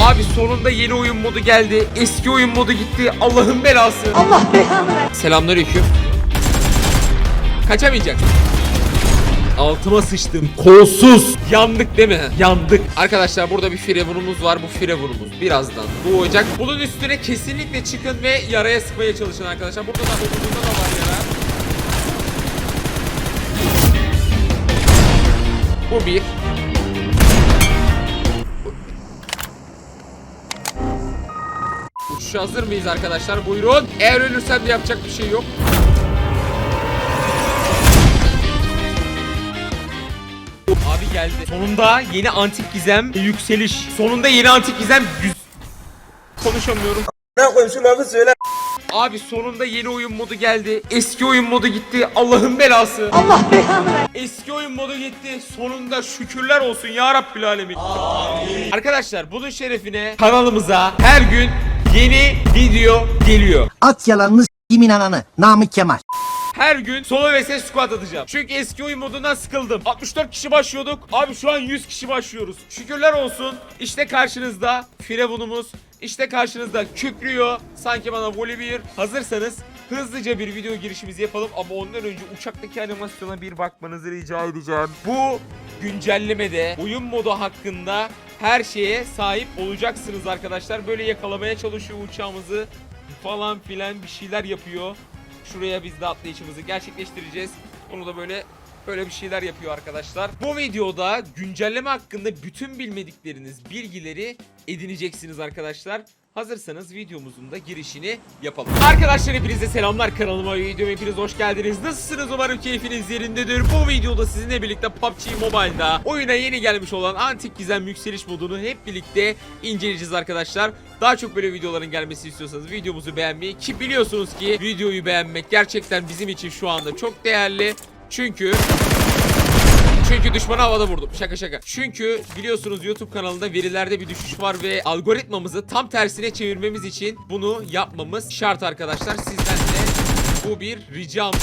Abi sonunda yeni oyun modu geldi. Eski oyun modu gitti. Allah'ın belası. Allah belanı Selamünaleyküm. Kaçamayacaksın. Altıma sıçtım. Kolsuz. Yandık değil mi? Yandık. Arkadaşlar burada bir firavunumuz var. Bu firavunumuz birazdan doğacak. Bunun üstüne kesinlikle çıkın ve yaraya sıkmaya çalışın arkadaşlar. Burada da burada da var yara. Bu bir. Uçuşa hazır mıyız arkadaşlar? Buyurun. Eğer ölürsem de yapacak bir şey yok. Abi geldi. Sonunda yeni antik gizem yükseliş. Sonunda yeni antik gizem yüz... Konuşamıyorum. Ne koyayım şu lafı söyle. Abi sonunda yeni oyun modu geldi. Eski oyun modu gitti. Allah'ın belası. Allah belanı Eski oyun modu gitti. Sonunda şükürler olsun ya Rabbil Alemin. Arkadaşlar bunun şerefine kanalımıza her gün yeni video geliyor. At yalanını s**imin ananı. Namık Kemal. Her gün solo vs squad atacağım. Çünkü eski oyun modundan sıkıldım. 64 kişi başlıyorduk. Abi şu an 100 kişi başlıyoruz. Şükürler olsun. İşte karşınızda Firavunumuz. İşte karşınızda kükrüyor. Sanki bana Volibear. Hazırsanız hızlıca bir video girişimizi yapalım. Ama ondan önce uçaktaki animasyona bir bakmanızı rica edeceğim. Bu güncellemede oyun modu hakkında her şeye sahip olacaksınız arkadaşlar. Böyle yakalamaya çalışıyor uçağımızı falan filan bir şeyler yapıyor. Şuraya biz de atlayışımızı gerçekleştireceğiz. Onu da böyle böyle bir şeyler yapıyor arkadaşlar. Bu videoda güncelleme hakkında bütün bilmedikleriniz bilgileri edineceksiniz arkadaşlar. Hazırsanız videomuzun da girişini yapalım. Arkadaşlar hepinize selamlar kanalıma videoma hepiniz hoş geldiniz. Nasılsınız umarım keyfiniz yerindedir. Bu videoda sizinle birlikte PUBG Mobile'da oyuna yeni gelmiş olan Antik Gizem Yükseliş modunu hep birlikte inceleyeceğiz arkadaşlar. Daha çok böyle videoların gelmesi istiyorsanız videomuzu beğenmeyi ki biliyorsunuz ki videoyu beğenmek gerçekten bizim için şu anda çok değerli. Çünkü çünkü düşmanı havada vurdum. Şaka şaka. Çünkü biliyorsunuz YouTube kanalında verilerde bir düşüş var ve algoritmamızı tam tersine çevirmemiz için bunu yapmamız şart arkadaşlar. Sizden de bu bir ricamdır.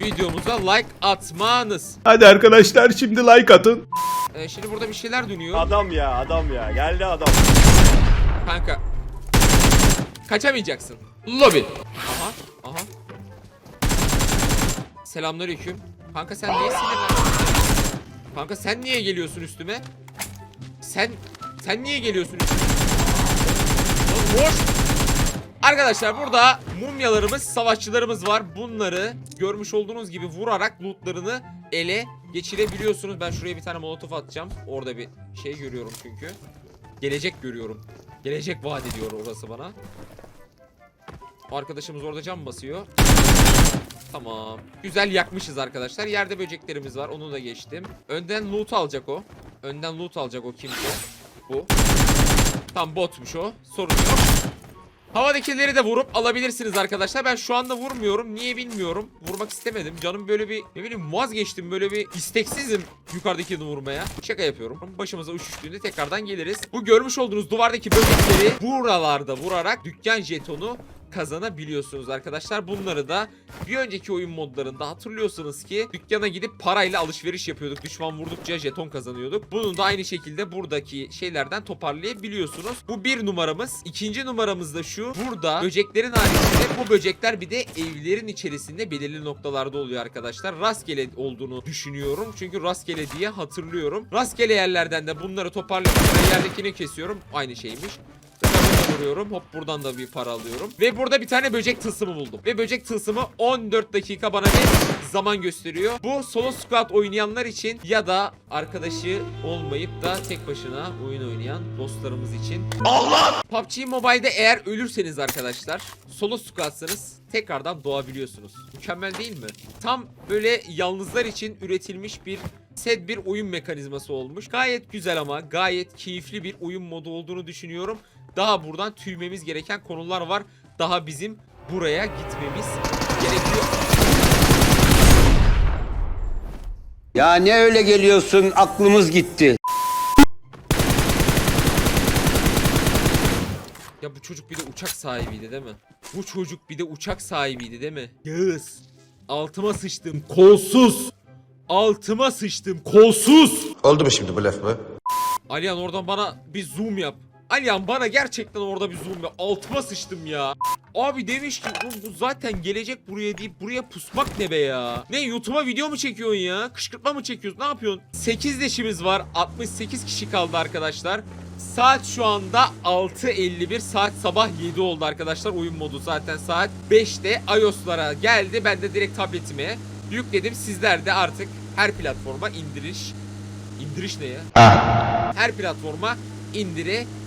Videomuza like atmanız. Hadi arkadaşlar şimdi like atın. Ee, şimdi burada bir şeyler dönüyor. Adam ya adam ya geldi adam. Kanka. Kaçamayacaksın. Lobby. Aha. Aha. Selamünaleyküm. Kanka sen niye sinirlendin? Kanka sen niye geliyorsun üstüme? Sen sen niye geliyorsun üstüme? Boş. Arkadaşlar burada mumyalarımız, savaşçılarımız var. Bunları görmüş olduğunuz gibi vurarak lootlarını ele geçirebiliyorsunuz. Ben şuraya bir tane molotof atacağım. Orada bir şey görüyorum çünkü. Gelecek görüyorum. Gelecek vaat ediyor orası bana. Arkadaşımız orada cam basıyor. Tamam. Güzel yakmışız arkadaşlar. Yerde böceklerimiz var. Onu da geçtim. Önden loot alacak o. Önden loot alacak o kimse. Bu. Tam botmuş o. Sorun yok. Havadakileri de vurup alabilirsiniz arkadaşlar. Ben şu anda vurmuyorum. Niye bilmiyorum. Vurmak istemedim. Canım böyle bir ne bileyim vazgeçtim. Böyle bir isteksizim yukarıdakini vurmaya. Şaka yapıyorum. Başımıza üşüştüğünde tekrardan geliriz. Bu görmüş olduğunuz duvardaki böcekleri buralarda vurarak dükkan jetonu kazanabiliyorsunuz arkadaşlar. Bunları da bir önceki oyun modlarında hatırlıyorsanız ki dükkana gidip parayla alışveriş yapıyorduk. Düşman vurdukça jeton kazanıyorduk. Bunu da aynı şekilde buradaki şeylerden toparlayabiliyorsunuz. Bu bir numaramız. İkinci numaramız da şu. Burada böceklerin haricinde bu böcekler bir de evlerin içerisinde belirli noktalarda oluyor arkadaşlar. Rastgele olduğunu düşünüyorum. Çünkü rastgele diye hatırlıyorum. Rastgele yerlerden de bunları toparlayıp yerdekini kesiyorum. Aynı şeymiş. Vuruyorum. Hop buradan da bir para alıyorum. Ve burada bir tane böcek tılsımı buldum. Ve böcek tılsımı 14 dakika bana bir zaman gösteriyor. Bu solo squad oynayanlar için ya da arkadaşı olmayıp da tek başına oyun oynayan dostlarımız için. Allah! PUBG Mobile'de eğer ölürseniz arkadaşlar solo squadsanız tekrardan doğabiliyorsunuz. Mükemmel değil mi? Tam böyle yalnızlar için üretilmiş bir set bir oyun mekanizması olmuş. Gayet güzel ama gayet keyifli bir oyun modu olduğunu düşünüyorum. Daha buradan tüymemiz gereken konular var. Daha bizim buraya gitmemiz gerekiyor. Ya ne öyle geliyorsun aklımız gitti. Ya bu çocuk bir de uçak sahibiydi değil mi? Bu çocuk bir de uçak sahibiydi değil mi? Yağız. Altıma sıçtım. Kolsuz. Altıma sıçtım. Kolsuz. Oldu mu şimdi bu laf mı? Alihan oradan bana bir zoom yap. Alihan bana gerçekten orada bir zoom ya. Altıma sıçtım ya. Abi demiş ki "Oğlum bu zaten gelecek buraya deyip buraya pusmak ne be ya? Ne YouTube'a video mu çekiyorsun ya? Kışkırtma mı çekiyorsun? Ne yapıyorsun? 8 leşimiz var. 68 kişi kaldı arkadaşlar. Saat şu anda 6.51 saat sabah 7 oldu arkadaşlar oyun modu zaten saat 5'te iOS'lara geldi ben de direkt tabletime yükledim sizler de artık her platforma indiriş indiriş ne ya? Her platforma indirebilirsiniz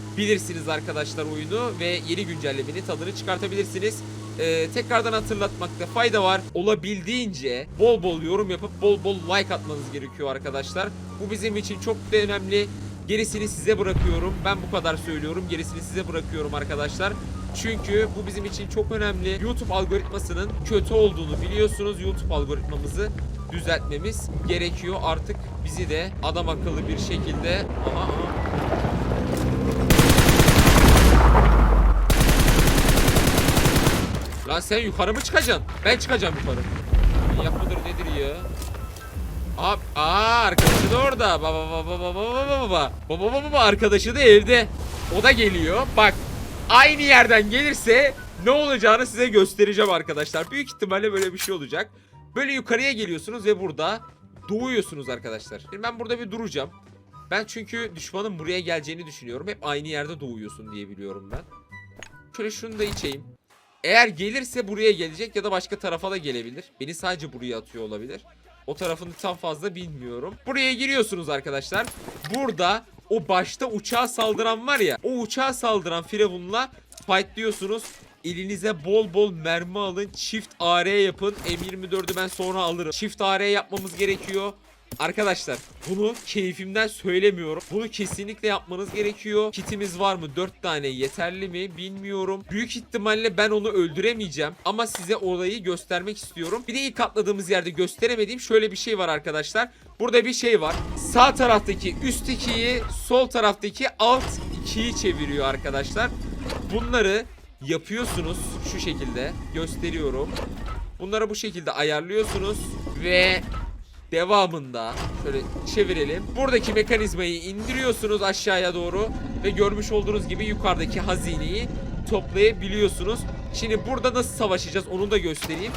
arkadaşlar oyunu ve yeni güncellemenin tadını çıkartabilirsiniz. Ee, tekrardan hatırlatmakta fayda var. Olabildiğince bol bol yorum yapıp bol bol like atmanız gerekiyor arkadaşlar. Bu bizim için çok da önemli. Gerisini size bırakıyorum. Ben bu kadar söylüyorum. Gerisini size bırakıyorum arkadaşlar. Çünkü bu bizim için çok önemli. YouTube algoritmasının kötü olduğunu biliyorsunuz. YouTube algoritmamızı düzeltmemiz gerekiyor. Artık bizi de adam akıllı bir şekilde aha, aha. Lan sen yukarı mı çıkacaksın? Ben çıkacağım yukarı. Manyak mıdır nedir ya? Abi, aa arkadaşı da orada. Baba baba baba baba baba. Baba baba baba arkadaşı da evde. O da geliyor. Bak aynı yerden gelirse ne olacağını size göstereceğim arkadaşlar. Büyük ihtimalle böyle bir şey olacak. Böyle yukarıya geliyorsunuz ve burada doğuyorsunuz arkadaşlar. Şimdi ben burada bir duracağım. Ben çünkü düşmanın buraya geleceğini düşünüyorum. Hep aynı yerde doğuyorsun diye biliyorum ben. Şöyle şunu da içeyim. Eğer gelirse buraya gelecek ya da başka tarafa da gelebilir. Beni sadece buraya atıyor olabilir. O tarafını tam fazla bilmiyorum. Buraya giriyorsunuz arkadaşlar. Burada o başta uçağa saldıran var ya. O uçağa saldıran Firavun'la fightlıyorsunuz. Elinize bol bol mermi alın. Çift AR yapın. M24'ü ben sonra alırım. Çift AR yapmamız gerekiyor. Arkadaşlar bunu keyfimden söylemiyorum. Bunu kesinlikle yapmanız gerekiyor. Kitimiz var mı? 4 tane yeterli mi? Bilmiyorum. Büyük ihtimalle ben onu öldüremeyeceğim. Ama size olayı göstermek istiyorum. Bir de ilk atladığımız yerde gösteremediğim şöyle bir şey var arkadaşlar. Burada bir şey var. Sağ taraftaki üst ikiyi, sol taraftaki alt ikiyi çeviriyor arkadaşlar. Bunları yapıyorsunuz şu şekilde. Gösteriyorum. Bunları bu şekilde ayarlıyorsunuz ve devamında şöyle çevirelim. Buradaki mekanizmayı indiriyorsunuz aşağıya doğru ve görmüş olduğunuz gibi yukarıdaki hazineyi toplayabiliyorsunuz. Şimdi burada nasıl savaşacağız onu da göstereyim.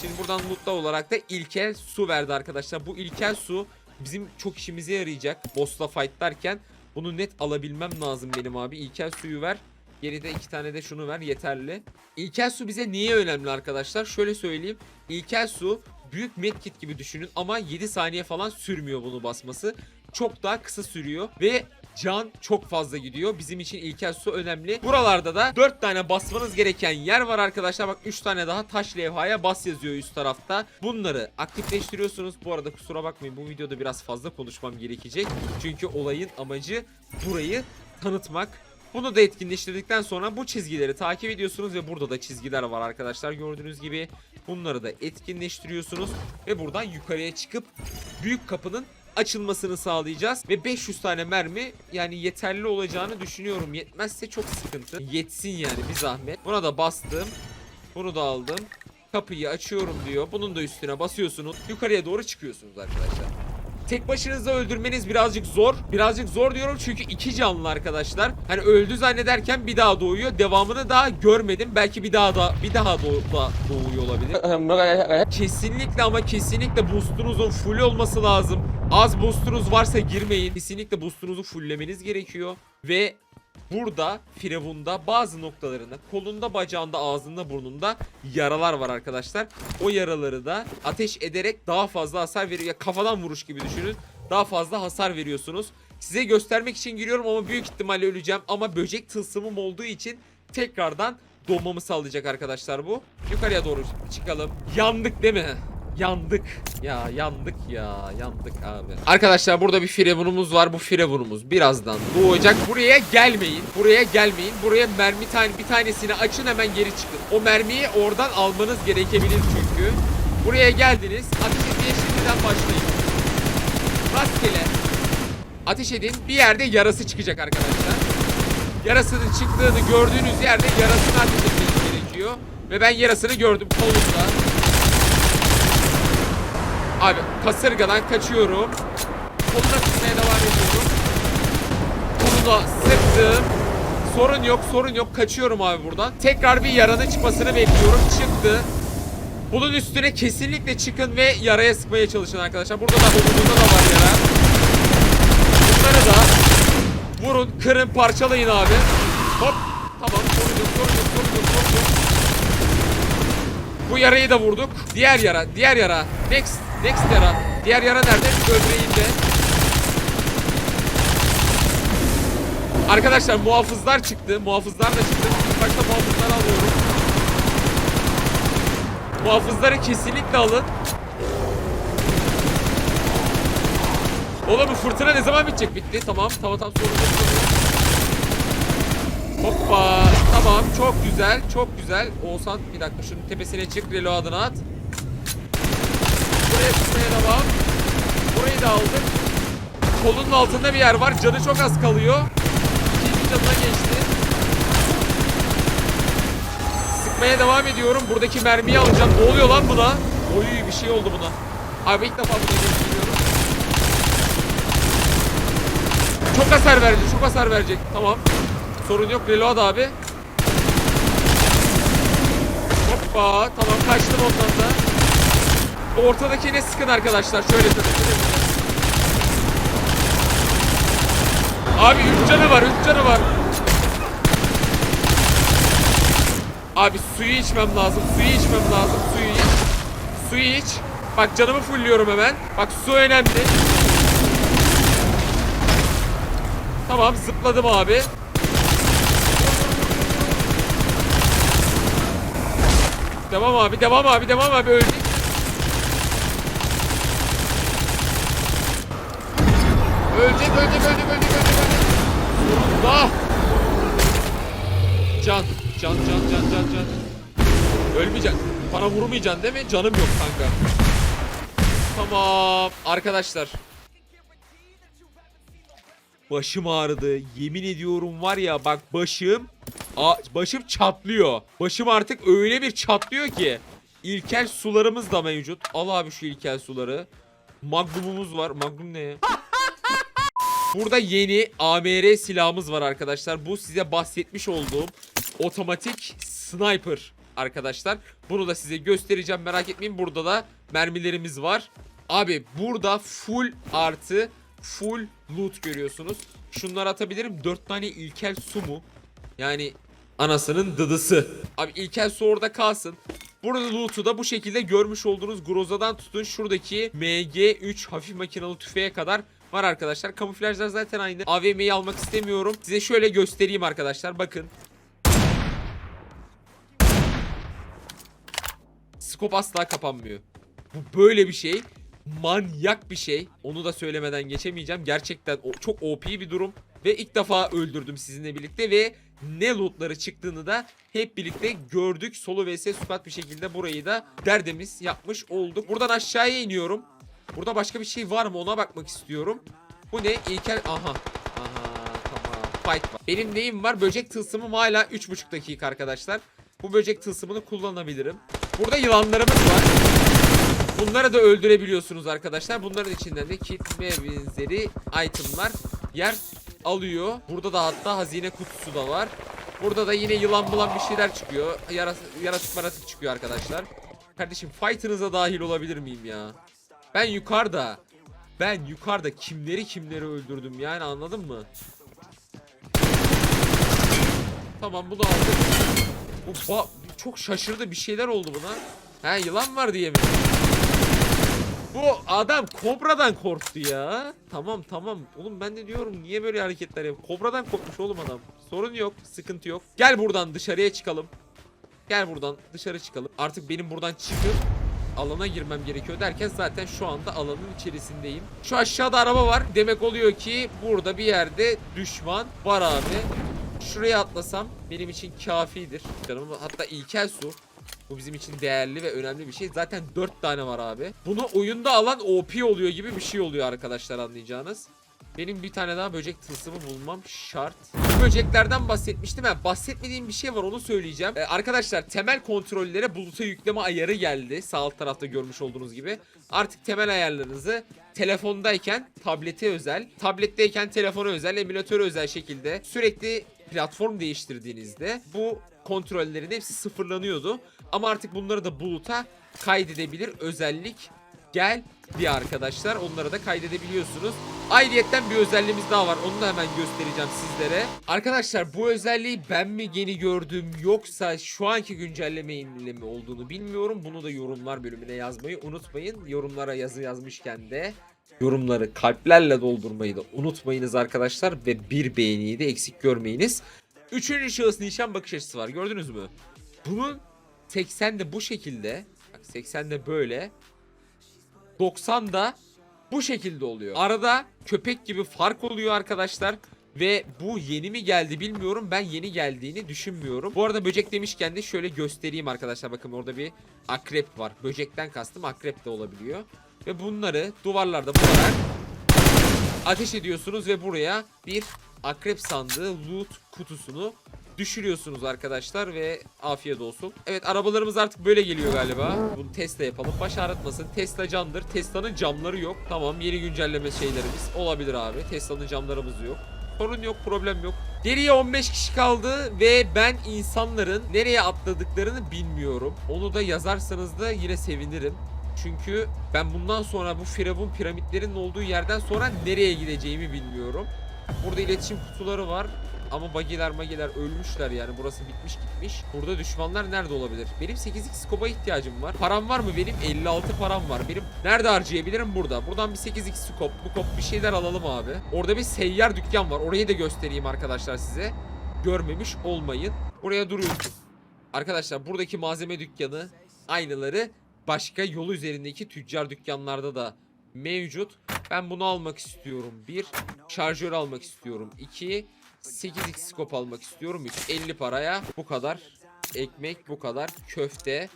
Şimdi buradan lootla olarak da ilkel su verdi arkadaşlar. Bu ilkel su bizim çok işimize yarayacak. Boss'la fightlarken bunu net alabilmem lazım benim abi. İlkel suyu ver. Geride iki tane de şunu ver yeterli. İlkel su bize niye önemli arkadaşlar? Şöyle söyleyeyim. İlkel su büyük medkit gibi düşünün ama 7 saniye falan sürmüyor bunu basması. Çok daha kısa sürüyor ve can çok fazla gidiyor. Bizim için ilkel su önemli. Buralarda da 4 tane basmanız gereken yer var arkadaşlar. Bak 3 tane daha taş levhaya bas yazıyor üst tarafta. Bunları aktifleştiriyorsunuz. Bu arada kusura bakmayın bu videoda biraz fazla konuşmam gerekecek. Çünkü olayın amacı burayı tanıtmak. Bunu da etkinleştirdikten sonra bu çizgileri takip ediyorsunuz ve burada da çizgiler var arkadaşlar gördüğünüz gibi. Bunları da etkinleştiriyorsunuz ve buradan yukarıya çıkıp büyük kapının açılmasını sağlayacağız ve 500 tane mermi yani yeterli olacağını düşünüyorum. Yetmezse çok sıkıntı. Yetsin yani bir zahmet. Buna da bastım. Bunu da aldım. Kapıyı açıyorum diyor. Bunun da üstüne basıyorsunuz. Yukarıya doğru çıkıyorsunuz arkadaşlar. Tek başınıza öldürmeniz birazcık zor. Birazcık zor diyorum çünkü iki canlı arkadaşlar. Hani öldü zannederken bir daha doğuyor. Devamını daha görmedim. Belki bir daha da bir daha doğ- da doğuyor olabilir. Kesinlikle ama kesinlikle boostunuzun full olması lazım. Az boostunuz varsa girmeyin. Kesinlikle boostunuzu fulllemeniz gerekiyor. Ve burada Firavun'da bazı noktalarında kolunda, bacağında, ağzında, burnunda yaralar var arkadaşlar. O yaraları da ateş ederek daha fazla hasar veriyor. Ya kafadan vuruş gibi düşünün. Daha fazla hasar veriyorsunuz. Size göstermek için giriyorum ama büyük ihtimalle öleceğim. Ama böcek tılsımım olduğu için tekrardan doğmamı sağlayacak arkadaşlar bu. Yukarıya doğru çıkalım. Yandık değil mi? Yandık. Ya yandık ya. Yandık abi. Arkadaşlar burada bir firavunumuz var. Bu firavunumuz birazdan doğacak. Buraya gelmeyin. Buraya gelmeyin. Buraya mermi tane bir tanesini açın hemen geri çıkın. O mermiyi oradan almanız gerekebilir çünkü. Buraya geldiniz. Ateş etmeye şimdiden başlayın. Rastgele. Ateş edin. Bir yerde yarası çıkacak arkadaşlar. Yarasının çıktığını gördüğünüz yerde yarasını ateş etmeniz gerekiyor. Ve ben yarasını gördüm kolunda. Abi kasırgadan kaçıyorum. Koluna sıkmaya devam ediyorum. Koluna sıktım. Sorun yok, sorun yok. Kaçıyorum abi buradan. Tekrar bir yaranın çıkmasını bekliyorum. Çıktı. Bunun üstüne kesinlikle çıkın ve yaraya sıkmaya çalışın arkadaşlar. Burada da omuzunda da var yara. Bunları da vurun, kırın, parçalayın abi. Hop. Tamam, sorun yok, sorun yok, sorun yok, sorun yok. Bu yarayı da vurduk. Diğer yara, diğer yara. Next, next yara. Diğer yara nerede? Böbreğinde. Arkadaşlar muhafızlar çıktı. Muhafızlar da çıktı. İlk başta muhafızları alıyorum. Muhafızları kesinlikle alın. Oğlum bu fırtına ne zaman bitecek? Bitti. Tamam. Tamam tamam sorun yok. Hoppa. Tamam. Çok güzel. Çok güzel. Oğuzhan bir dakika şunun tepesine çık. Relo adına at. Buraya tutmaya devam. Burayı da aldık. Kolunun altında bir yer var. Canı çok az kalıyor. İkinci canına geçti. Sıkmaya devam ediyorum. Buradaki mermiyi alacağım. Ne oluyor lan buna? Oy bir şey oldu buna. Abi ilk defa bunu görüyorum. Çok hasar verecek. Çok hasar verecek. Tamam. Sorun yok. Reload abi. Hoppa. Tamam kaçtım ondan da. Ortadakine sıkın arkadaşlar. Şöyle sıkın. Abi 3 canı var, 3 canı var. Abi suyu içmem lazım, suyu içmem lazım, suyu iç. Suyu iç. Bak canımı fullüyorum hemen. Bak su önemli. Tamam zıpladım abi. Devam abi, devam abi, devam abi öldük. Ölecek, ölecek, ölecek, ölecek, ölecek, ölecek. Allah! Can, can, can, can, can, can. Ölmeyeceksin. Bana vurmayacaksın değil mi? Canım yok kanka. Tamam. Arkadaşlar. Başım ağrıdı. Yemin ediyorum var ya bak başım a, başım çatlıyor. Başım artık öyle bir çatlıyor ki. İlkel sularımız da mevcut. Al abi şu ilkel suları. Magnumumuz var. Magnum ne ya? Burada yeni AMR silahımız var arkadaşlar. Bu size bahsetmiş olduğum otomatik sniper arkadaşlar. Bunu da size göstereceğim merak etmeyin. Burada da mermilerimiz var. Abi burada full artı full loot görüyorsunuz. Şunları atabilirim. 4 tane ilkel su mu? Yani anasının dıdısı. Abi ilkel su orada kalsın. Burada loot'u da bu şekilde görmüş olduğunuz Groza'dan tutun şuradaki MG3 hafif makinalı tüfeğe kadar var arkadaşlar. Kamuflajlar zaten aynı. AVM'yi almak istemiyorum. Size şöyle göstereyim arkadaşlar. Bakın. Skop asla kapanmıyor. Bu böyle bir şey. Manyak bir şey. Onu da söylemeden geçemeyeceğim. Gerçekten çok OP bir durum. Ve ilk defa öldürdüm sizinle birlikte ve ne lootları çıktığını da hep birlikte gördük. Solo vs squad bir şekilde burayı da derdemiz yapmış olduk. Buradan aşağıya iniyorum. Burada başka bir şey var mı ona bakmak istiyorum. Bu ne? İlkel... Aha. Aha tamam. Fight var. Benim neyim var? Böcek tılsımım hala 3,5 dakika arkadaşlar. Bu böcek tılsımını kullanabilirim. Burada yılanlarımız var. Bunları da öldürebiliyorsunuz arkadaşlar. Bunların içinden de kit ve benzeri itemlar yer alıyor. Burada da hatta hazine kutusu da var. Burada da yine yılan bulan bir şeyler çıkıyor. Yaras yaratık maratık çıkıyor arkadaşlar. Kardeşim fight'ınıza dahil olabilir miyim ya? Ben yukarıda ben yukarıda kimleri kimleri öldürdüm yani anladın mı? Tamam bunu aldık. Bu çok şaşırdı bir şeyler oldu buna. He yılan var diye mi? Bu adam kobradan korktu ya. Tamam tamam. Oğlum ben de diyorum niye böyle hareketler yap? Kobradan korkmuş oğlum adam. Sorun yok, sıkıntı yok. Gel buradan dışarıya çıkalım. Gel buradan dışarı çıkalım. Artık benim buradan çıkıp alana girmem gerekiyor derken zaten şu anda alanın içerisindeyim. Şu aşağıda araba var. Demek oluyor ki burada bir yerde düşman var abi. Şuraya atlasam benim için kafidir. Canım hatta ilkel su. Bu bizim için değerli ve önemli bir şey. Zaten 4 tane var abi. Bunu oyunda alan OP oluyor gibi bir şey oluyor arkadaşlar anlayacağınız. Benim bir tane daha böcek tılsımı bulmam şart. Böceklerden bahsetmiştim. Yani bahsetmediğim bir şey var onu söyleyeceğim. Ee, arkadaşlar temel kontrollere buluta yükleme ayarı geldi. Sağ alt tarafta görmüş olduğunuz gibi. Artık temel ayarlarınızı telefondayken tablete özel, tabletteyken telefona özel, emülatöre özel şekilde sürekli platform değiştirdiğinizde bu kontrollerin hepsi sıfırlanıyordu. Ama artık bunları da buluta kaydedebilir özellik geldi arkadaşlar. Onları da kaydedebiliyorsunuz. Ayrıyetten bir özelliğimiz daha var. Onu da hemen göstereceğim sizlere. Arkadaşlar bu özelliği ben mi yeni gördüm yoksa şu anki güncellemeyle mi olduğunu bilmiyorum. Bunu da yorumlar bölümüne yazmayı unutmayın. Yorumlara yazı yazmışken de yorumları kalplerle doldurmayı da unutmayınız arkadaşlar. Ve bir beğeniyi de eksik görmeyiniz. Üçüncü şahıs nişan bakış açısı var. Gördünüz mü? Bunun 80'de bu şekilde. Bak 80'de böyle. 90 da bu şekilde oluyor. Arada köpek gibi fark oluyor arkadaşlar. Ve bu yeni mi geldi bilmiyorum. Ben yeni geldiğini düşünmüyorum. Bu arada böcek demişken de şöyle göstereyim arkadaşlar. Bakın orada bir akrep var. Böcekten kastım akrep de olabiliyor. Ve bunları duvarlarda vurarak ateş ediyorsunuz ve buraya bir akrep sandığı loot kutusunu düşürüyorsunuz arkadaşlar ve afiyet olsun. Evet arabalarımız artık böyle geliyor galiba. Bunu Tesla yapalım. Baş ağrıtmasın. Tesla candır. Tesla'nın camları yok. Tamam yeni güncelleme şeylerimiz olabilir abi. Tesla'nın camlarımız yok. Sorun yok, problem yok. Geriye 15 kişi kaldı ve ben insanların nereye atladıklarını bilmiyorum. Onu da yazarsanız da yine sevinirim. Çünkü ben bundan sonra bu Firavun piramitlerinin olduğu yerden sonra nereye gideceğimi bilmiyorum. Burada iletişim kutuları var. Ama bagiler magiler ölmüşler yani burası bitmiş gitmiş. Burada düşmanlar nerede olabilir? Benim 8x skopa ihtiyacım var. Param var mı benim? 56 param var. Benim nerede harcayabilirim? Burada. Buradan bir 8x skop, bu kop bir şeyler alalım abi. Orada bir seyyar dükkan var. Orayı da göstereyim arkadaşlar size. Görmemiş olmayın. Buraya duruyoruz. Arkadaşlar buradaki malzeme dükkanı aynıları başka yol üzerindeki tüccar dükkanlarda da mevcut. Ben bunu almak istiyorum. Bir, şarjör almak istiyorum. İki, 8x skop almak istiyorum. 3, 50 paraya bu kadar. Ekmek bu kadar. Köfte.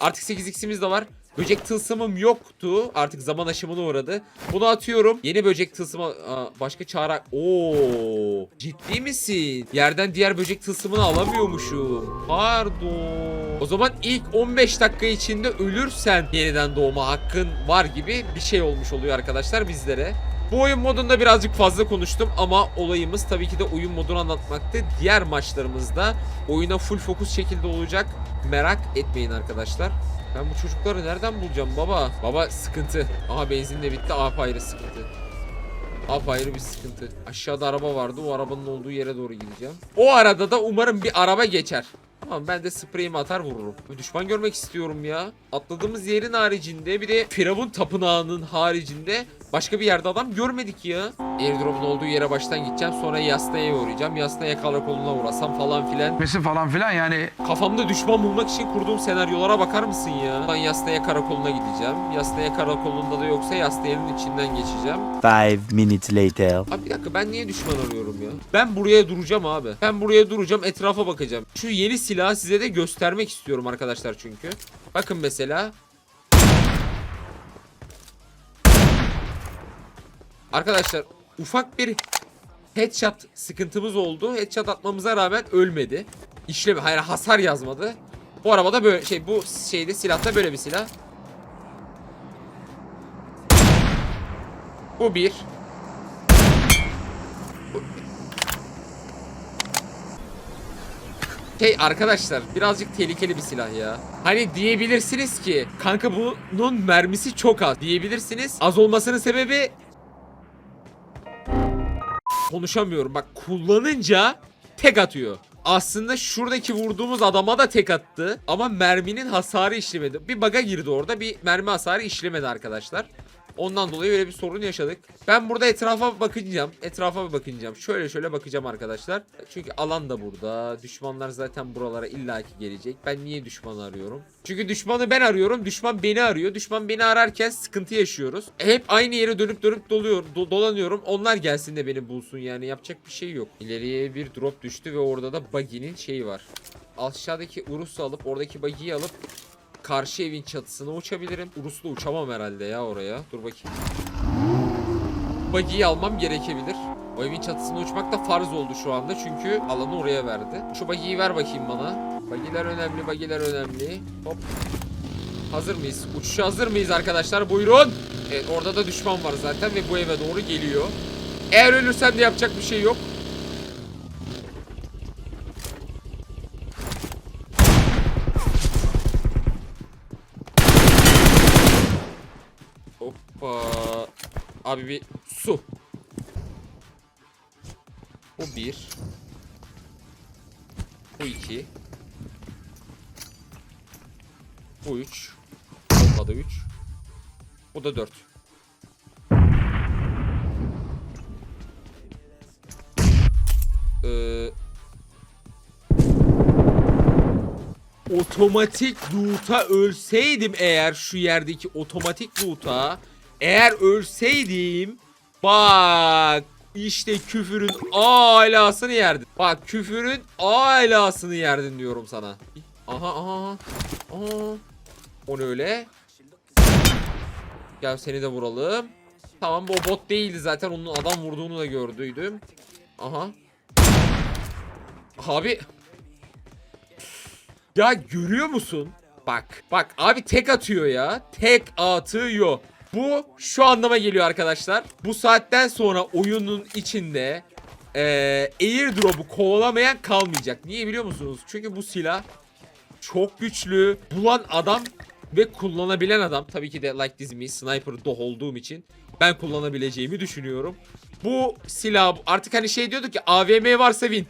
Artık 8x'imiz de var. Böcek tılsımım yoktu. Artık zaman aşımına uğradı. Bunu atıyorum. Yeni böcek tılsıma Aa, başka çağıra... Oo, ciddi misin? Yerden diğer böcek tılsımını alamıyormuşum. Pardon. O zaman ilk 15 dakika içinde ölürsen yeniden doğma hakkın var gibi bir şey olmuş oluyor arkadaşlar bizlere. Bu oyun modunda birazcık fazla konuştum ama olayımız tabii ki de oyun modunu anlatmaktı. Diğer maçlarımızda oyuna full fokus şekilde olacak. Merak etmeyin arkadaşlar. Ben bu çocukları nereden bulacağım baba? Baba sıkıntı. Aha benzin de bitti. Apayrı sıkıntı. Apayrı bir sıkıntı. Aşağıda araba vardı. O arabanın olduğu yere doğru gideceğim. O arada da umarım bir araba geçer. Tamam ben de spreyimi atar vururum. Düşman görmek istiyorum ya. Atladığımız yerin haricinde bir de Firavun tapınağının haricinde başka bir yerde adam görmedik ya. Airdrop'un olduğu yere baştan gideceğim. Sonra Yasna'ya uğrayacağım. Yasna'ya karakoluna uğrasam falan filan. Mesi falan filan yani Kafamda düşman bulmak için kurduğum senaryolara bakar mısın ya? Ben Yasna'ya karakoluna gideceğim. Yasna'ya karakolunda da yoksa Yasna'nın içinden geçeceğim. Five minutes later. Abi bir dakika ben niye düşman arıyorum ya? Ben buraya duracağım abi. Ben buraya duracağım etrafa bakacağım. Şu yeni silahı size de göstermek istiyorum arkadaşlar çünkü. Bakın mesela. Arkadaşlar ufak bir headshot sıkıntımız oldu. Headshot atmamıza rağmen ölmedi. İşlemi hayır hasar yazmadı. Bu arabada böyle şey bu şeyde silahta böyle bir silah. Bu bir. Şey arkadaşlar birazcık tehlikeli bir silah ya. Hani diyebilirsiniz ki kanka bunun mermisi çok az diyebilirsiniz. Az olmasının sebebi konuşamıyorum. Bak kullanınca tek atıyor. Aslında şuradaki vurduğumuz adama da tek attı. Ama merminin hasarı işlemedi. Bir baga girdi orada. Bir mermi hasarı işlemedi arkadaşlar. Ondan dolayı böyle bir sorun yaşadık. Ben burada etrafa bakacağım. Etrafa bakacağım. Şöyle şöyle bakacağım arkadaşlar. Çünkü alan da burada. Düşmanlar zaten buralara illaki gelecek. Ben niye düşman arıyorum? Çünkü düşmanı ben arıyorum. Düşman beni arıyor. Düşman beni ararken sıkıntı yaşıyoruz. Hep aynı yere dönüp dönüp doluyor, do- dolanıyorum. Onlar gelsin de beni bulsun yani. Yapacak bir şey yok. İleriye bir drop düştü ve orada da buggy'nin şeyi var. Aşağıdaki Urus'u alıp oradaki buggy'yi alıp karşı evin çatısına uçabilirim. Urus'la uçamam herhalde ya oraya. Dur bakayım. buggy'yi almam gerekebilir. O evin çatısına uçmak da farz oldu şu anda çünkü alanı oraya verdi. Şu buggy'yi ver bakayım bana. Buggy'ler önemli, buggy'ler önemli. Hop. Hazır mıyız? Uçuşa hazır mıyız arkadaşlar? Buyurun. Evet orada da düşman var zaten ve bu eve doğru geliyor. Eğer ölürsem de yapacak bir şey yok. Abi bir su. Bu bir. Bu iki. Bu üç. Olmadı üç. Bu da dört. Ee, otomatik loot'a ölseydim eğer şu yerdeki otomatik loot'a eğer ölseydim bak işte küfürün alasını yerdin. Bak küfürün alasını yerdin diyorum sana. Aha aha aha. O ne öyle? Gel seni de vuralım. Tamam bu bot değildi zaten onun adam vurduğunu da gördüydüm. Aha. Abi. Ya görüyor musun? Bak bak abi tek atıyor ya. Tek atıyor. Bu şu anlama geliyor arkadaşlar. Bu saatten sonra oyunun içinde eee airdrop'u kovalamayan kalmayacak. Niye biliyor musunuz? Çünkü bu silah çok güçlü. Bulan adam ve kullanabilen adam. Tabii ki de like dizimi sniper doh olduğum için ben kullanabileceğimi düşünüyorum. Bu silah artık hani şey diyorduk ya AVM varsa win.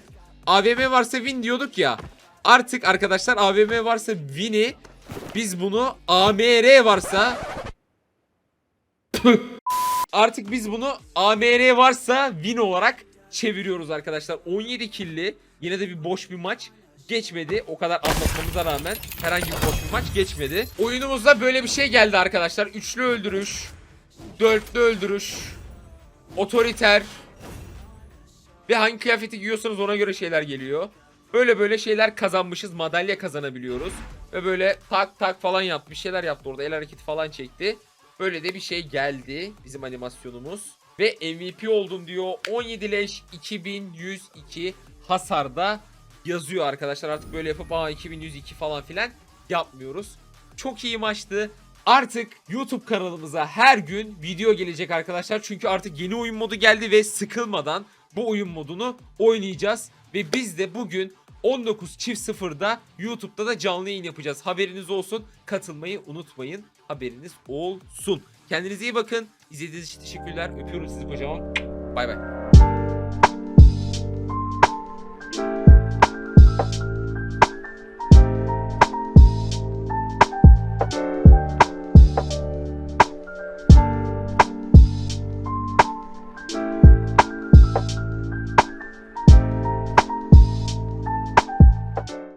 AVM varsa win diyorduk ya. Artık arkadaşlar AVM varsa win'i biz bunu AMR varsa Artık biz bunu AMR varsa win olarak çeviriyoruz arkadaşlar. 17 killi yine de bir boş bir maç geçmedi. O kadar anlatmamıza rağmen herhangi bir boş bir maç geçmedi. Oyunumuzda böyle bir şey geldi arkadaşlar. Üçlü öldürüş, dörtlü öldürüş, otoriter ve hangi kıyafeti giyiyorsanız ona göre şeyler geliyor. Böyle böyle şeyler kazanmışız. Madalya kazanabiliyoruz. Ve böyle tak tak falan yaptı. Bir şeyler yaptı orada. El hareketi falan çekti. Böyle de bir şey geldi. Bizim animasyonumuz. Ve MVP oldum diyor. 17 leş 2102 hasarda yazıyor arkadaşlar. Artık böyle yapıp aa 2102 falan filan yapmıyoruz. Çok iyi maçtı. Artık YouTube kanalımıza her gün video gelecek arkadaşlar. Çünkü artık yeni oyun modu geldi ve sıkılmadan bu oyun modunu oynayacağız. Ve biz de bugün 19 çift 0'da YouTube'da da canlı yayın yapacağız. Haberiniz olsun. Katılmayı unutmayın. Haberiniz olsun. Kendinize iyi bakın. İzlediğiniz için teşekkürler. Öpüyorum sizi kocaman. Bay bay.